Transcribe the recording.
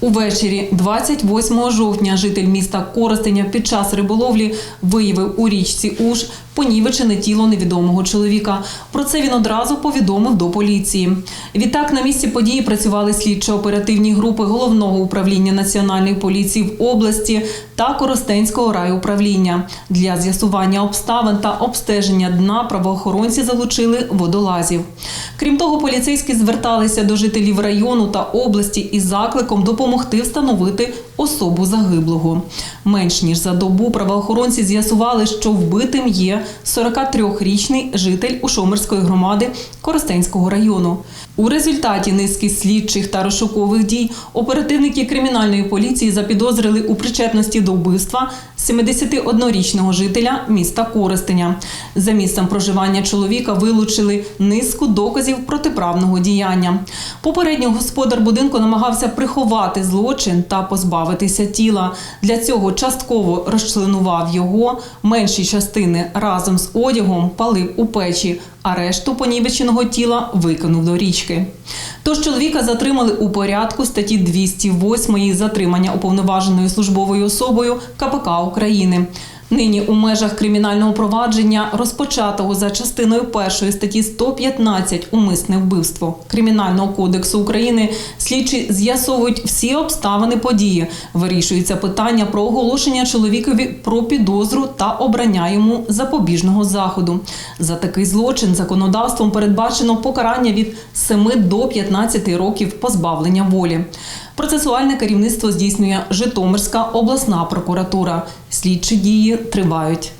Увечері 28 жовтня житель міста Коростеня під час риболовлі виявив у річці Уж понівечене тіло невідомого чоловіка. Про це він одразу повідомив до поліції. Відтак на місці події працювали слідчо-оперативні групи головного управління національної поліції в області та Коростенського райуправління. Для з'ясування обставин та обстеження дна правоохоронці залучили водолазів. Крім того, поліцейські зверталися до жителів району та області із закликом допомогти встановити особу загиблого. Менш ніж за добу правоохоронці з'ясували, що вбитим є 43-річний житель Ушомирської громади Коростенського району. У результаті низки слідчих та розшукових дій оперативники кримінальної поліції запідозрили у причетності до вбивства 71-річного жителя міста Коростеня. За місцем проживання чоловіка вилучили низку доказів протиправного діяння. Попередньо господар будинку намагався приховати злочин та позбавитися тіла. Для цього частково розчленував його, менші частини разом з одягом палив у печі, а решту понівеченого тіла викинув до річки. Тож чоловіка затримали у порядку статті 208 затримання уповноваженою службовою особою КПК України. Нині у межах кримінального провадження, розпочатого за частиною першої статті 115 умисне вбивство Кримінального кодексу України, слідчі з'ясовують всі обставини події. Вирішується питання про оголошення чоловікові про підозру та обрання йому запобіжного заходу. За такий злочин законодавством передбачено покарання від 7 до 15 років позбавлення волі. Процесуальне керівництво здійснює Житомирська обласна прокуратура. Слідчі дії тривають.